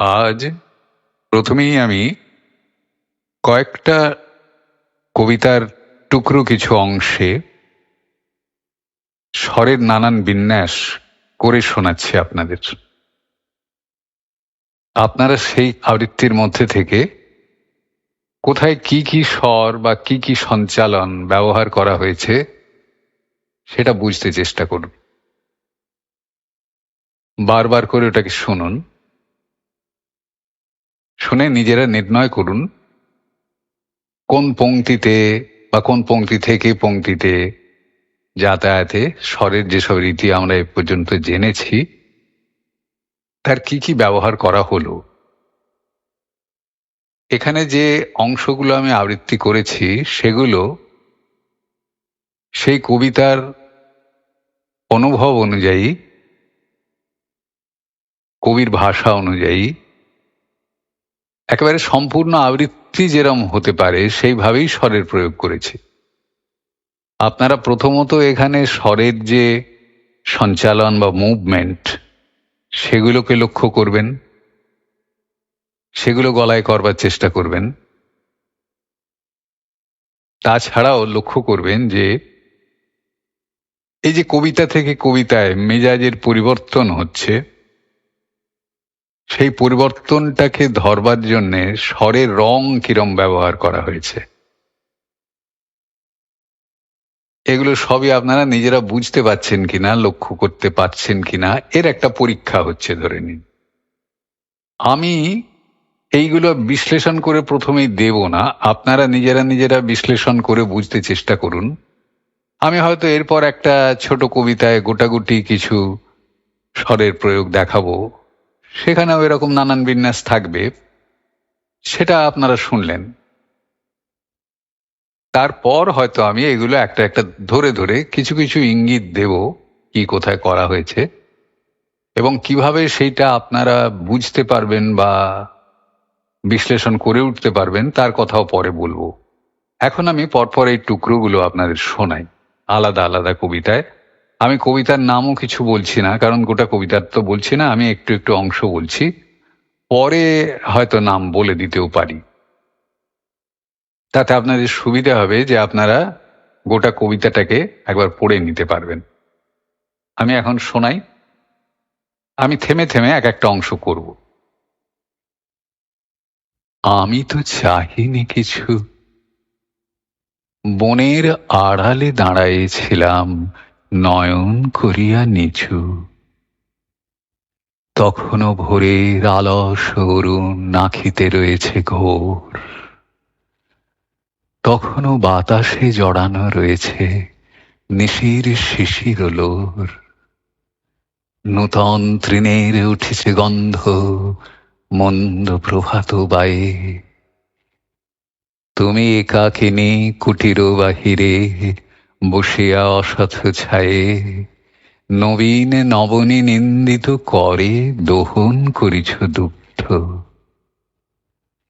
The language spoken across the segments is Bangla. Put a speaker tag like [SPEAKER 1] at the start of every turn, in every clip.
[SPEAKER 1] আজ প্রথমেই আমি কয়েকটা কবিতার টুকরো কিছু অংশে স্বরের নানান বিন্যাস করে শোনাচ্ছি আপনাদের। আপনারা সেই আবৃত্তির মধ্যে থেকে কোথায় কি কি স্বর বা কি কি সঞ্চালন ব্যবহার করা হয়েছে সেটা বুঝতে চেষ্টা করুন। বারবার করে ওটাকে শুনুন। শুনে নিজেরা নির্ণয় করুন, কোন পংক্তিতে বা কোন পংক্তি থেকে পংক্তিতে যাতায়াতে স্বরের যেসব রীতি আমরা এ পর্যন্ত জেনেছি, তার কি কি ব্যবহার করা হলো? এখানে যে অংশগুলো আমি আবৃত্তি করেছি, সেগুলো সেই কবিতার অনুভব অনুযায়ী, কবির ভাষা অনুযায়ী একেবারে সম্পূর্ণ আবৃত্তি যেরম হতে পারে, সেইভাবেই স্বরের প্রয়োগ করেছি। আপনারা প্রথমত এখানে স্বরের যে সঞ্চালন বা মুভমেন্ট, সেগুলোকে লক্ষ্য করবেন। সেগুলো গলায় করবার চেষ্টা করবেন। তাছাড়াও লক্ষ্য করবেন যে, এই যে কবিতা থেকে কবিতায় মেজাজের পরিবর্তন হচ্ছে সেই পরিবর্তনটাকে ধরবার জন্যে স্বরের রং কিরম ব্যবহার করা হয়েছে। এগুলো সবই আপনারা নিজেরা বুঝতে পাচ্ছেন কিনা, লক্ষ্য করতে পাচ্ছেন কিনা, এর একটা পরীক্ষা হচ্ছে ধরে নিন। আমি এইগুলো বিশ্লেষণ করে প্রথমেই দেব না, আপনারা নিজেরা নিজেরা বিশ্লেষণ করে বুঝতে চেষ্টা করুন। আমি হয়তো এরপর একটা ছোট কবিতায় গোটাগুটি কিছু স্বরের প্রয়োগ দেখাবো। সেখানেও এরকম নানান বিন্যাস থাকবে, সেটা আপনারা শুনলেন। তারপর হয়তো আমি এগুলো একটা একটা ধরে ধরে কিছু কিছু ইঙ্গিত দেব কি কোথায় করা হয়েছে এবং কীভাবে সেইটা আপনারা বুঝতে পারবেন বা বিশ্লেষণ করে উঠতে পারবেন, তার কথাও পরে বলব। এখন আমি পরপর এই টুকরোগুলো আপনাদের শোনাই, আলাদা আলাদা কবিতায়। আমি কবিতার নামও কিছু বলছি না, কারণ গোটা কবিতার তো বলছি না, আমি একটু একটু অংশ বলছি। পরে হয়তো নাম বলে দিতেও পারি। তাতে আপনাদের সুবিধা হবে যে আপনারা গোটা কবিতাটাকে একবার পড়ে নিতে পারবেন। আমি এখন শোনাই। আমি থেমে থেমে এক একটা অংশ করব। আমি তো চাহিনি কিছু। বনের আড়ালে দাঁড়াইছিলাম নয়ন করিয়া নিচু তখনও ভোরের আলস অরুণ নাখিতে রয়েছে ঘোর। তখনও বাতাসে জড়ানো রয়েছে নিশির শিশির লোর। নূতন তৃণের উঠেছে গন্ধ, মন্দ প্রভাত বায়ে তুমি একাকিনী কুটির বাহিরে বসিয়া অসাধ ছায়ে নবীন নবনী নিন্দিত করে, দোহন করিছ দুগ্ধ।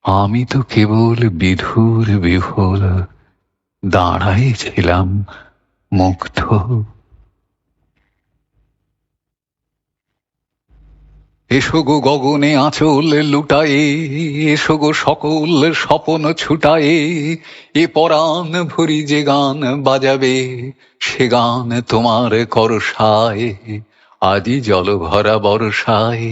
[SPEAKER 1] আমি তো কেবল বিধুর বিভোল দাঁড়াইছিলাম মুগ্ধ। এসো গো গগনে আঁচল লুটায়ে, এসো গো সকল স্বপন ছুটায়ে, এ পরাণ ভরি যে গান বাজাবে, সে গান তোমার করসায় আজি জল ভরা বর্ষায়।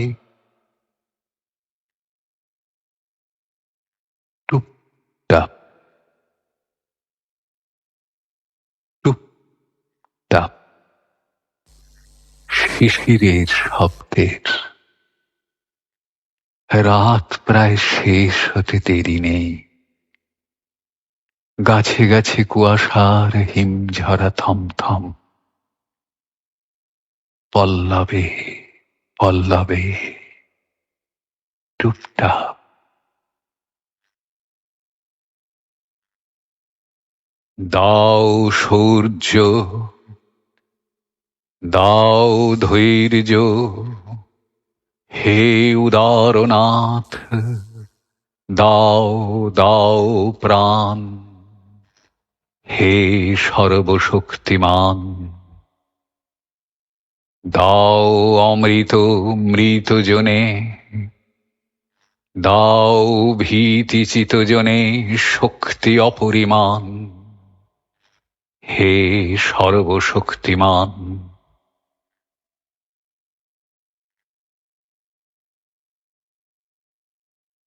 [SPEAKER 1] টুপটাপ শিশিরের শব্দের রাত প্রায় শেষ হতে দেরি নেই। গাছে গাছে কুয়াশার হিমঝরা থমথম। পল্লবে পল্লবে, টুপটাপ। দাও সূর্য, দাও ধৈর্য। হে উদারনাথ, দাও দাও প্রাণ। হে সর্বশক্তিমান, দাও অমৃত মৃত জনে দাও ভীতি চিতজনে শক্তি অপরিমাণ। হে সর্বশক্তিমান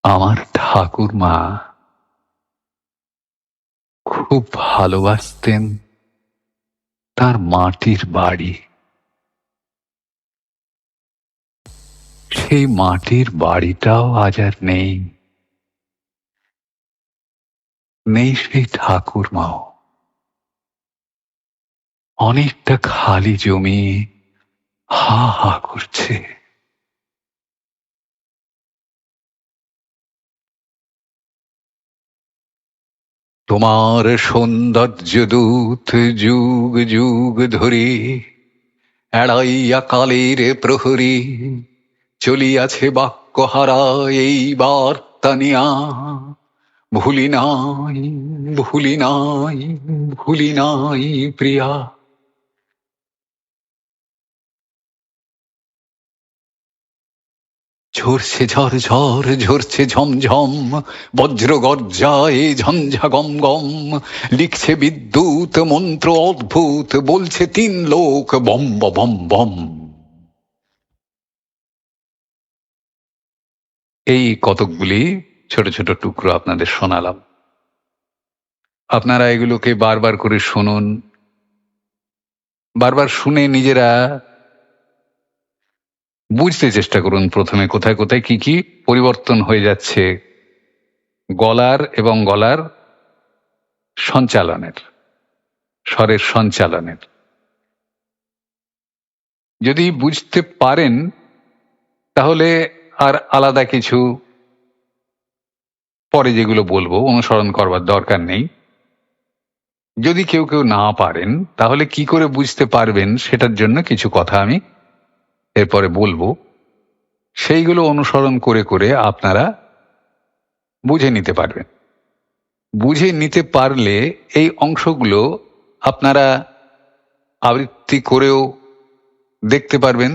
[SPEAKER 1] আমার ঠাকুর মা খুব ভালোবাসতেন তার মাটির বাড়ি। সেই মাটির বাড়িটাও আজ আর নেই। নেই সেই ঠাকুর মাও অনেকটা খালি জমি হা হা করছে। তোমার সৌন্দর্য দূত যুগ যুগ ধরি এড়াইয়া কালের প্রহরী চলিয়াছে বাক্য হারা এই বার্তা নিয়া। ভুলি নাই ভুলি নাই ভুলি নাই প্রিয়া। ঝরছে ঝর ঝর ঝরছে ঝমঝম বজ্র গর্জায় ঝঞ্ঝা গম গম। লিখছে বিদ্যুৎ, মন্ত্র অদ্ভুত, বলছে তিন লোক, বম বম বম। এই কতকগুলি ছোট ছোট টুকরো আপনাদের শোনালাম। আপনারা এগুলোকে বারবার করে শুনুন, বারবার শুনে নিজেরা বুঝতে চেষ্টা করুন প্রথমে কোথায় কোথায় কি কি পরিবর্তন হয়ে যাচ্ছে গলার এবং গলার সঞ্চালনের, স্বরের সঞ্চালনের। যদি বুঝতে পারেন, তাহলে আর আলাদা কিছু পরে যেগুলো বলব, অনুসরণ করবার দরকার নেই। যদি কেউ কেউ না পারেন, তাহলে কি করে বুঝতে পারবেন, সেটার জন্য কিছু কথা আমি এরপরে বলব, সেইগুলো অনুসরণ করে করে আপনারা বুঝে নিতে পারবেন। বুঝে নিতে পারলে এই অংশগুলো আপনারা আবৃত্তি করেও দেখতে পারবেন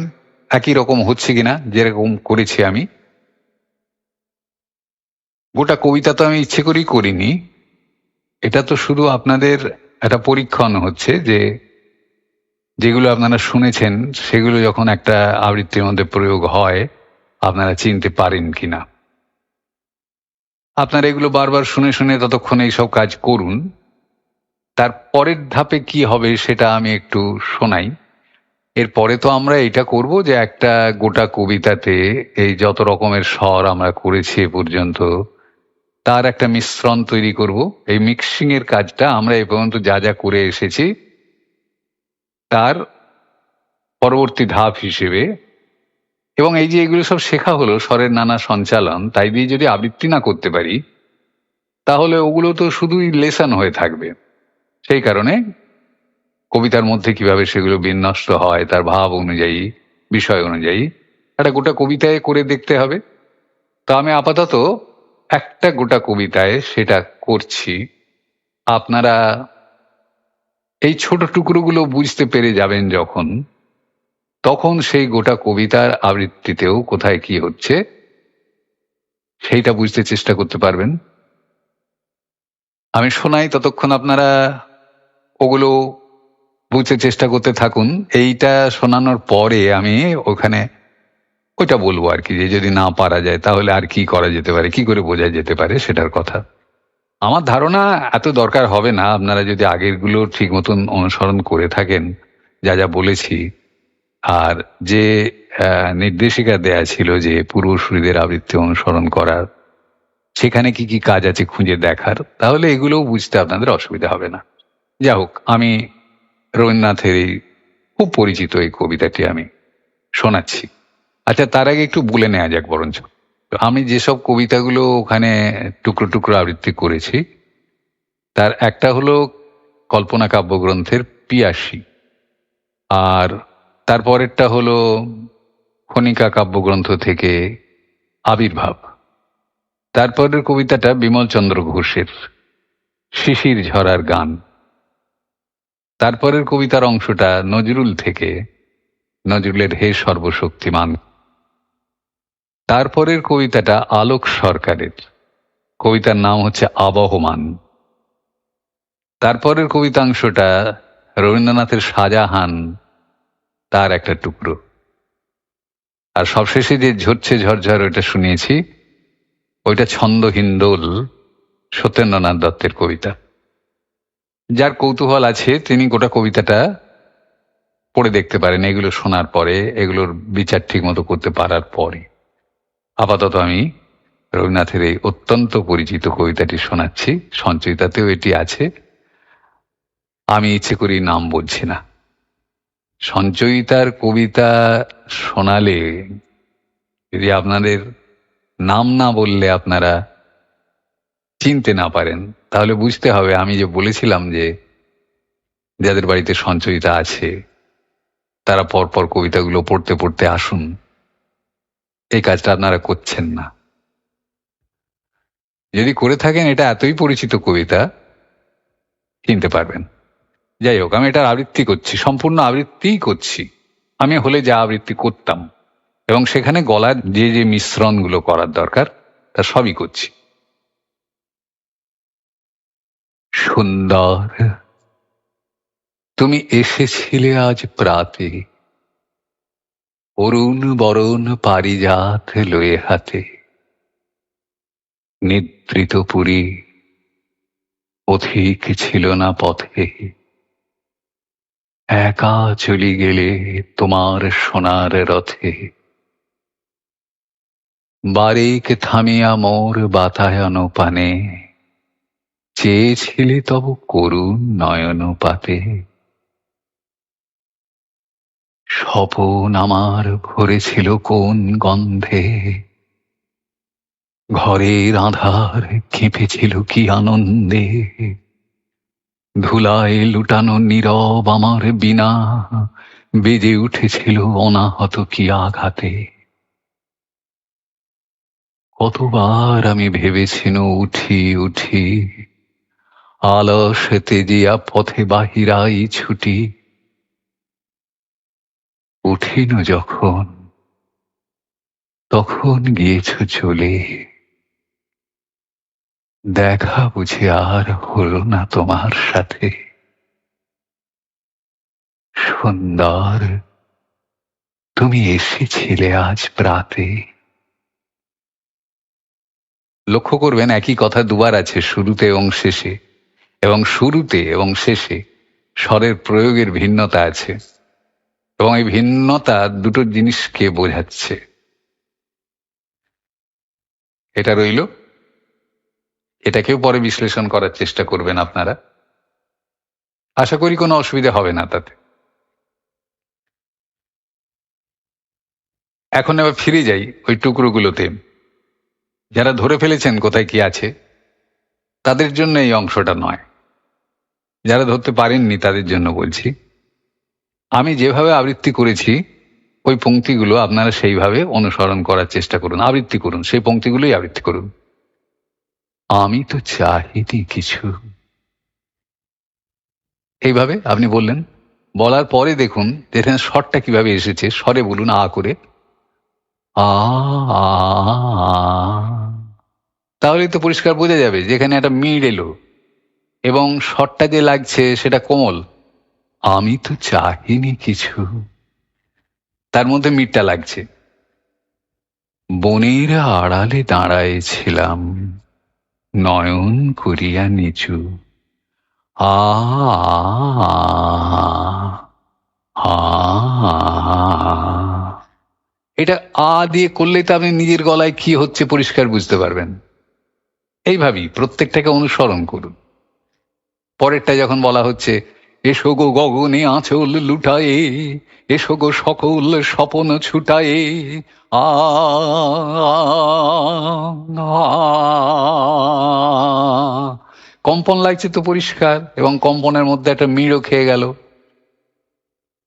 [SPEAKER 1] একই রকম হচ্ছে কিনা, যেরকম করেছি আমি। গোটা কবিতা তো আমি ইচ্ছে করেই করিনি। এটা তো শুধু আপনাদের একটা পরীক্ষণ হচ্ছে যে যেগুলো আপনারা শুনেছেন, সেগুলো যখন একটা আবৃত্তির মধ্যে প্রয়োগ হয়, আপনারা চিনতে পারেন কিনা। আপনারা এগুলো বারবার শুনে শুনে ততক্ষণ এইসব কাজ করুন। তার পরের ধাপে কি হবে সেটা আমি একটু শোনাই। এরপরে তো আমরা এটা করব যে একটা গোটা কবিতাতে এই যত রকমের স্বর আমরা করেছি এ পর্যন্ত, তার একটা মিশ্রণ তৈরি করব। এই মিক্সিং এর কাজটা আমরা এ পর্যন্ত যা যা করে এসেছি তার পরবর্তী ধাপ হিসেবে এবং এই যে এগুলো সব শেখা হলো, স্বরের নানা সঞ্চালন, তাই দিয়ে যদি আবৃত্তি না করতে পারি, তাহলে ওগুলো তো শুধুই লেসন হয়ে থাকবে। সেই কারণে কবিতার মধ্যে কীভাবে সেগুলো বিন্যস্ত হয়, তার ভাব অনুযায়ী, বিষয় অনুযায়ী, একটা গোটা কবিতায় করে দেখতে হবে। তো আমি আপাতত একটা গোটা কবিতায় সেটা করছি। আপনারা এই ছোট টুকরোগুলো বুঝতে পেরে যাবেন যখন, তখন সেই গোটা কবিতার আবৃত্তিতেও কোথায় কি হচ্ছে, সেইটা বুঝতে চেষ্টা করতে পারবেন। আমি শোনাই ততক্ষণ আপনারা ওগুলো বুঝতে চেষ্টা করতে থাকুন। এইটা শোনানোর পরে আমি ওখানে ওইটা বলব আর কি, যে যদি না পারা যায় তাহলে আর কি করা যেতে পারে, কি করে বোঝা যেতে পারে সেটার কথা। আমার ধারণা এত দরকার হবে না। আপনারা যদি আগেরগুলো ঠিক মতন অনুসরণ করে থাকেন, যা যা বলেছি, আর যে নির্দেশিকা দেয়া ছিল যে পূর্বসূরীদের আবৃত্তি অনুসরণ করার, সেখানে কি কি কাজ আছে খুঁজে দেখার, তাহলে এগুলোও বুঝতে আপনাদের অসুবিধা হবে না। যা হোক, আমি রবীন্দ্রনাথের এই খুব পরিচিত এই কবিতাটি আমি শোনাচ্ছি। আচ্ছা তার আগে একটু বলে নেওয়া যাক বরঞ্চ। আমি যেসব কবিতাগুলো ওখানে টুকরো টুকরো আবৃত্তি করেছি, তার একটা হলো কল্পনা কাব্যগ্রন্থের পিয়াসী, আর তারপরেরটা হলো খনিকা কাব্যগ্রন্থ থেকে আবির্ভাব। তারপরের কবিতাটা বিমল চন্দ্র ঘোষের শিশির ঝরার গান। তারপরের কবিতার অংশটা নজরুল থেকে, নজরুলের হে সর্বশক্তিমান তারপরের কবিতাটা আলোক সরকারের। কবিতার নাম হচ্ছে আবহমান। তারপরের কবিতাংশটা রবীন্দ্রনাথের শাহজাহান তার একটা টুকরো। আর সবশেষে যে ঝরছে ঝরঝর ওইটা শুনিয়েছি, ওইটা ছন্দহীন দোল সত্যেন্দ্রনাথ দত্তের কবিতা। যার কৌতূহল আছে, তিনি গোটা কবিতাটা পড়ে দেখতে পারেন, এগুলো শোনার পরে, এগুলোর বিচার ঠিক মতো করতে পারার পরে। আপাতত আমি রবীন্দ্রনাথের এই অত্যন্ত পরিচিত কবিতাটি শোনাচ্ছি, সঞ্চয়িতাতেও এটি আছে। আমি ইচ্ছে করি নাম বলছি না। সঞ্চয়িতার কবিতা শোনালে যদি আপনাদের নাম না বললে আপনারা চিনতে না পারেন, তাহলে বুঝতে হবে আমি যে বলেছিলাম যে যাদের বাড়িতে সঞ্চয়িতা আছে, তারা পরপর কবিতাগুলো পড়তে পড়তে আসুন। এই কাজটা আপনারা করছেন না। যদি করে থাকেন, এটা এতই পরিচিত কবিতা, কিনতে পারবেন। যাই হোক, আমি এটার আবৃত্তি করছি, সম্পূর্ণ আবৃত্তিই করছি। আমি হলে যা আবৃত্তি করতাম। এবং সেখানে গলার যে যে মিশ্রণগুলো করার দরকার, তা সবই করছি। সুন্দর, তুমি এসেছিলে আজ প্রাতে। অরুণ বরণ পারিজাত লয়ে হাতে। নিদ্রিত পুরী অধিক ছিল না পথে। একা চলি গেলে তোমার সোনার রথে। বারিক থামিয়া মোর বাতায়ন পানে। চেয়েছিলে তব করুণ নয়ন পাতে। স্বপন আমার ভরেছিল কোন গন্ধে? ঘরের আধার কেঁপেছিল কি আনন্দে? ধুলায় লুটানো নীরব আমার বিনা বেজে উঠেছিল অনাহত কি আঘাতে? কতবার আমি ভেবেছিল উঠি উঠি। আলস তেজিয়া পথে বাহিরাই ছুটি। উঠিন যখন, তখন গিয়েছ চলে। দেখা বুঝি আর হল না তোমার সাথে। সুন্দর, তুমি এসেছিলে আজ প্রাতে। লক্ষ্য করবেন একই কথা দুবার আছে শুরুতে এবং শেষে, এবং শুরুতে এবং শেষে স্বরের প্রয়োগের ভিন্নতা আছে। এবং এই ভিন্নতা দুটো জিনিসকে বোঝাচ্ছে। এটা রইল। এটাকেও পরে বিশ্লেষণ করার চেষ্টা করবেন আপনারা। আশা করি কোনো অসুবিধা হবে না তাতে। এখন আবার ফিরে যাই ওই টুকরোগুলোতে। যারা ধরে ফেলেছেন কোথায় কি আছে, তাদের জন্য এই অংশটা নয়। যারা ধরতে পারেননি তাদের জন্য বলছি। আমি যেভাবে আবৃত্তি করেছি, ওই পংক্তিগুলো আপনারা সেইভাবে অনুসরণ করার চেষ্টা করুন। আবৃত্তি করুন, সেই পংক্তিগুলোই আবৃত্তি করুন। আমি তো চাহিনি কিছু। এইভাবে আপনি বললেন। বলার পরে দেখুন যেখানে স্বরটা কীভাবে এসেছে। স্বরে বলুন আ করে। আ। তাহলেই তো পরিষ্কার বোঝা যাবে যেখানে একটা মিড় এলো। এবং স্বরটা যে লাগছে সেটা কোমল। আমি তো চাহিনি কিছু। তার মধ্যে মিটটা লাগছে। বনের আড়ালে দাঁড়ায়েছিলাম। নয়ন করিয়া নিচু। আ। এটা আ দিয়ে করলেই তো আপনি নিজের গলায় কি হচ্ছে পরিষ্কার বুঝতে পারবেন। এইভাবেই প্রত্যেকটাকে অনুসরণ করুন। পরেরটা যখন বলা হচ্ছে এসো গো গগনে আঁচল লুটায়ে, এসো গো সকল স্বপন ছুটায়ে। আ কম্পন লাগছে তো পরিষ্কার, এবং কম্পনের মধ্যে একটা মিড়ও খেয়ে গেল।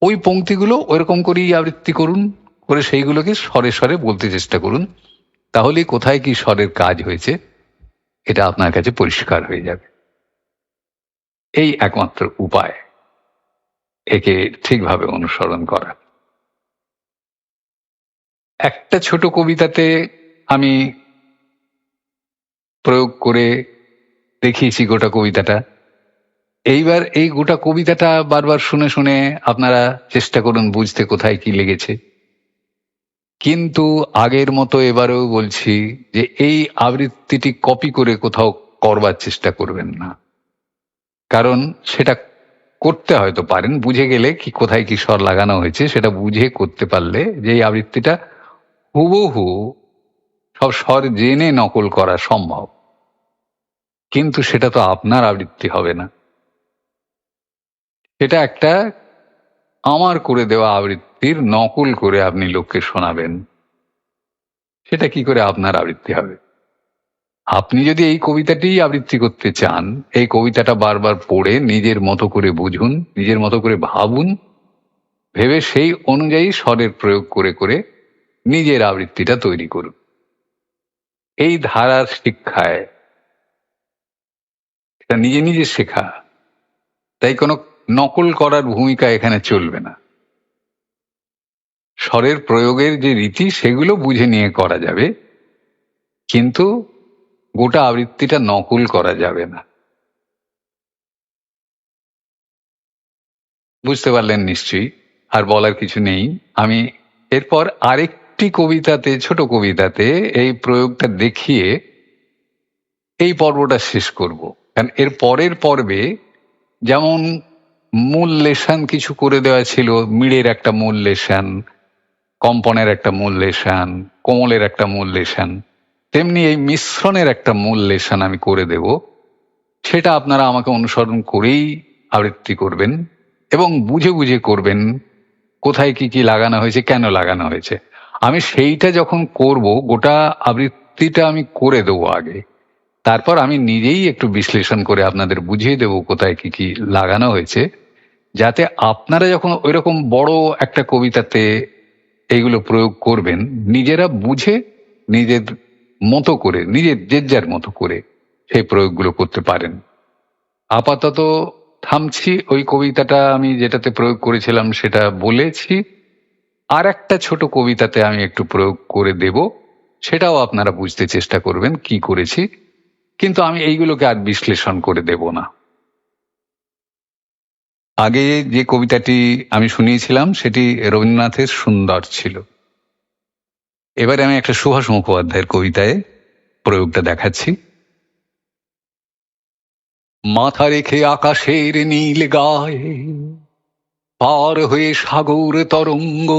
[SPEAKER 1] ওই পংক্তিগুলো ওইরকম করেই আবৃত্তি করুন, করে সেইগুলোকে স্বরে স্বরে বলতে চেষ্টা করুন। তাহলে কোথায় কি স্বরের কাজ হয়েছে, এটা আপনার কাছে পরিষ্কার হয়ে যাবে। এই একমাত্র উপায়। একে ঠিকভাবে অনুসরণ করা। একটা ছোট কবিতাতে আমি প্রয়োগ করে দেখিয়েছি গোটা কবিতাটা। এইবার এই গোটা কবিতাটা বারবার শুনে শুনে আপনারা চেষ্টা করুন বুঝতে কোথায় কি লেগেছে। কিন্তু আগের মতো এবারেও বলছি যে এই আবৃত্তিটি কপি করে কোথাও করবার চেষ্টা করবেন না। কারণ সেটা করতে হয়তো পারেন। বুঝে গেলে কি কোথায় কি স্বর লাগানো হয়েছে সেটা বুঝে করতে পারলে যে এই আবৃত্তিটা হুবহু সব স্বর জেনে নকল করা সম্ভব। কিন্তু সেটা তো আপনার আবৃত্তি হবে না। সেটা একটা আমার করে দেওয়া আবৃত্তির নকল করে আপনি লোককে শোনাবেন। সেটা কি করে আপনার আবৃত্তি হবে? আপনি যদি এই কবিতাটি আবৃত্তি করতে চান, এই কবিতাটা বারবার পড়ে নিজের মতো করে বুঝুন, নিজের মতো করে ভাবুন, ভেবে সেই অনুযায়ী স্বরের প্রয়োগ করে করে নিজের আবৃত্তিটা তৈরি করুন। এই ধারার শিক্ষায়, এটা নিজে নিজে শেখা, তাই কোনো নকল করার ভূমিকা এখানে চলবে না। স্বরের প্রয়োগের যে রীতি, সেগুলো বুঝে নিয়ে করা যাবে, কিন্তু গোটা আবৃত্তিটা নকল করা যাবে না। বুঝতে পারলেন নিশ্চয়ই, আর বলার কিছু নেই। আমি এরপর আরেকটি কবিতাতে, ছোট কবিতাতে এই প্রয়োগটা দেখিয়ে এই পর্বটা শেষ করব। কারণ এর পরের পর্বে যেমন মূল লেশান কিছু করে দেওয়া ছিল, মিড়ের একটা মূল লেশান, কম্পনের একটা মূল লেশান, কোমলের একটা মূল লেশান তেমনি এই মিশ্রণের একটা মূল লেশান আমি করে দেব। সেটা আপনারা আমাকে অনুসরণ করেই আবৃত্তি করবেন এবং বুঝে বুঝে করবেন কোথায় কি কি লাগানো হয়েছে, কেন লাগানো হয়েছে। আমি সেইটা যখন করব, গোটা আবৃত্তিটা আমি করে দেবো আগে। তারপর আমি নিজেই একটু বিশ্লেষণ করে আপনাদের বুঝিয়ে দেব কোথায় কি কি লাগানো হয়েছে, যাতে আপনারা যখন ওইরকম বড় একটা কবিতাতে এইগুলো প্রয়োগ করবেন, নিজেরা বুঝে নিজের মতো করে, নিজের যে যার মতো করে সেই প্রয়োগগুলো করতে পারেন। আপাতত থামছি, ওই কবিতাটা আমি যেটাতে প্রয়োগ করেছিলাম সেটা বলেছি। আর একটা ছোট কবিতাতে আমি একটু প্রয়োগ করে দেব, সেটাও আপনারা বুঝতে চেষ্টা করবেন কি করেছি, কিন্তু আমি এইগুলোকে আর বিশ্লেষণ করে দেব না। আগে যে কবিতাটি আমি শুনিয়েছিলাম সেটি রবীন্দ্রনাথের সুন্দর ছিল। এবারে আমি একটা সুভাষ মুখোপাধ্যায়ের কবিতায় প্রয়োগটা দেখাচ্ছি। মাথা রেখে আকাশের নীল গায়ে পার হয়ে সাগর তরঙ্গ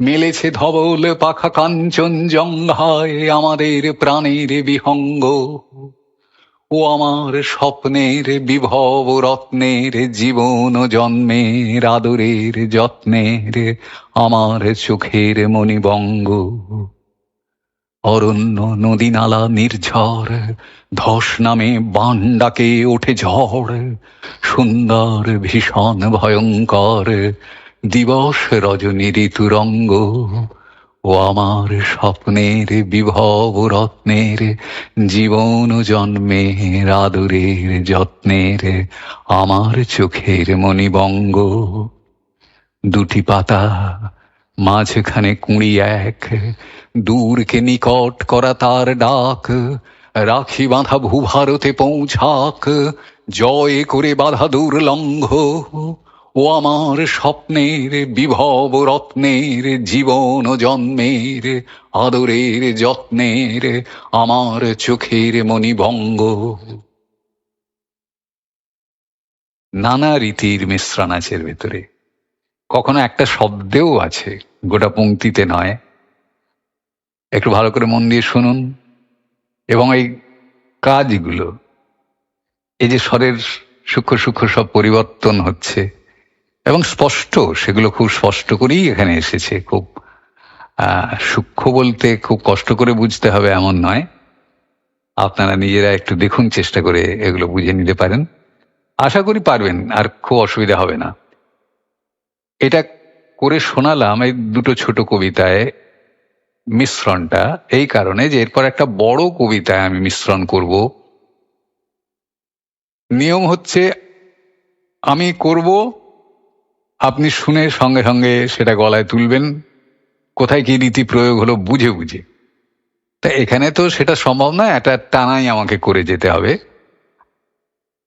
[SPEAKER 1] মেলেছে ধবল পাখা কাঞ্চন জঙ্ঘায় আমাদের প্রাণের বিহঙ্গ। ও আমার স্বপ্নের বিভব রত্নের জীবন জন্মের আদরের যত্নের আমার চোখের মণিবঙ্গ। অরণ্য নদী নালা নির্ঝর, ধস নামে বান ডাকে ওঠে ঝড়, সুন্দর ভীষণ ভয়ঙ্কর দিবস রজনী ঋতুরঙ্গ ও আমার স্বপ্নের বিভব রত্নের জীবন জন্মের আদরের যত্নের আমার চোখের মণিবঙ্গ। দুটি পাতা, মাঝখানে কুঁড়ি এক, দূরকে নিকট করা তার ডাক। রাখি বাঁধা ভূভারতে পৌঁছাক, জয় করে বাধা দুর্লঙ্ঘ। ও আমার স্বপ্নের বিভব রত্নের জীবন জন্মের আদরের যত্নের আমার চোখের মণিভঙ্গ। নানা রীতির মিশ্রণ আছে ভেতরে। কখনো একটা শব্দেও আছে, গোটা পংক্তিতে নয়। একটু ভালো করে মন দিয়ে শুনুন। এবং এই কাজগুলো, এই যে স্বরের সূক্ষ্ম সূক্ষ্ম সব পরিবর্তন হচ্ছে এবং স্পষ্ট, সেগুলো খুব স্পষ্ট করেই এখানে এসেছে। খুব সূক্ষ্ম বলতে খুব কষ্ট করে বুঝতে হবে এমন নয়। আপনারা নিজেরা একটু দেখুন, চেষ্টা করে এগুলো বুঝে নিতে পারেন। আশা করি পারবেন, আর খুব অসুবিধা হবে না। এটা করে শোনালাম এই দুটো ছোট কবিতায় মিশ্রণটা, এই কারণে যে এরপর একটা বড় কবিতায় আমি মিশ্রণ করব। নিয়ম হচ্ছে, আমি করব আপনি শুনে সঙ্গে সঙ্গে সেটা গলায় তুলবেন। কোথায় কি রীতি প্রয়োগ হলো বুঝে বুঝে। তা এখানে তো সেটা সম্ভব না এটা টানাই আমাকে করে যেতে হবে।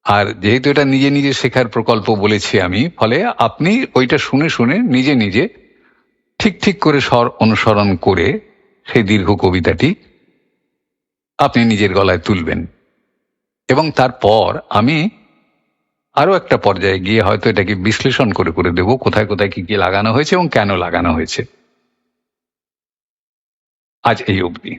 [SPEAKER 1] আর যেহেতু এটা নিজে নিজে শেখার প্রকল্প বলেছি আমি, ফলে আপনি ওইটা শুনে শুনে নিজে নিজে ঠিক ঠিক করে স্বর অনুসরণ করে সেই দীর্ঘ কবিতাটি আপনি নিজের গলায় তুলবেন। এবং তারপর আমি আরও একটা পর্যায়ে গিয়ে হয়তো এটাকে বিশ্লেষণ করে করে দেব কোথায় কোথায় কি কি লাগানো হয়েছে এবং কেন লাগানো হয়েছে। আজ এই অবধি।